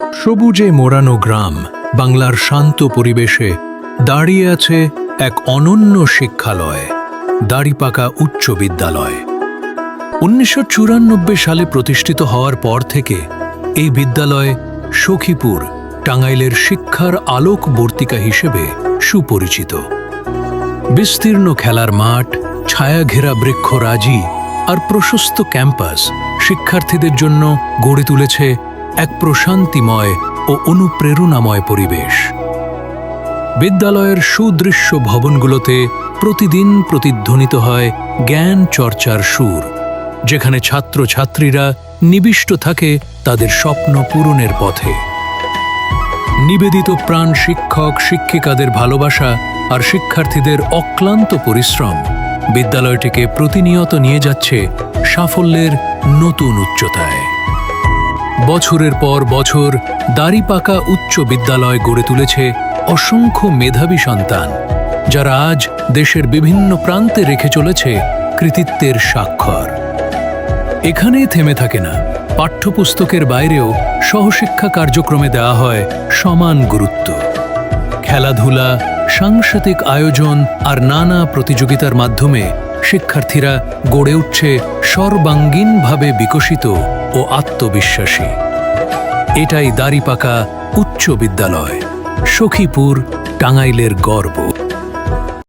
সবুজে মোড়ানো গ্রাম, বাংলার শান্ত পরিবেশে দাঁড়িয়ে আছে এক অনন্য শিক্ষালয়, দাড়িপাকা উচ্চ বিদ্যালয়। উনিশশো চুরানব্বই সালে প্রতিষ্ঠিত হওয়ার পর থেকে এই বিদ্যালয় সখীপুর, টাঙ্গাইলের শিক্ষার আলোক বর্তিকা হিসেবে সুপরিচিত। বিস্তীর্ণ খেলার মাঠ, ছায়াঘেরা বৃক্ষরাজি আর প্রশস্ত ক্যাম্পাস শিক্ষার্থীদের জন্য গড়ে তুলেছে এক প্রশান্তিময় ও অনুপ্রেরণাময় পরিবেশ। বিদ্যালয়ের সুদৃশ্য ভবনগুলোতে প্রতিদিন প্রতিধ্বনিত হয় জ্ঞান চর্চার সুর, যেখানে ছাত্রছাত্রীরা নিবিষ্ট থাকে তাদের স্বপ্ন পূরণের পথে। নিবেদিত প্রাণ শিক্ষক, শিক্ষিকাদের ভালোবাসা আর শিক্ষার্থীদের অক্লান্ত পরিশ্রম বিদ্যালয়টিকে প্রতিনিয়ত নিয়ে যাচ্ছে সাফল্যের নতুন উচ্চতায়। বছরের পর বছর দাড়িপাকা উচ্চ বিদ্যালয় গড়ে তুলেছে অসংখ্য মেধাবী সন্তান, যারা আজ দেশের বিভিন্ন প্রান্তে রেখে চলেছে কৃতিত্বের স্বাক্ষর। এখানেই থেমে থাকে না, পাঠ্যপুস্তকের বাইরেও সহশিক্ষা কার্যক্রমে দেওয়া হয় সমান গুরুত্ব। খেলাধুলা, সাংস্কৃতিক আয়োজন আর নানা প্রতিযোগিতার মাধ্যমে শিক্ষার্থীরা গড়ে উঠছে সর্বাঙ্গীনভাবে বিকশিত ও আত্মবিশ্বাসী। এটাই দাড়িপাকা উচ্চ বিদ্যালয় সখীপুর টাঙ্গাইলের গর্ব।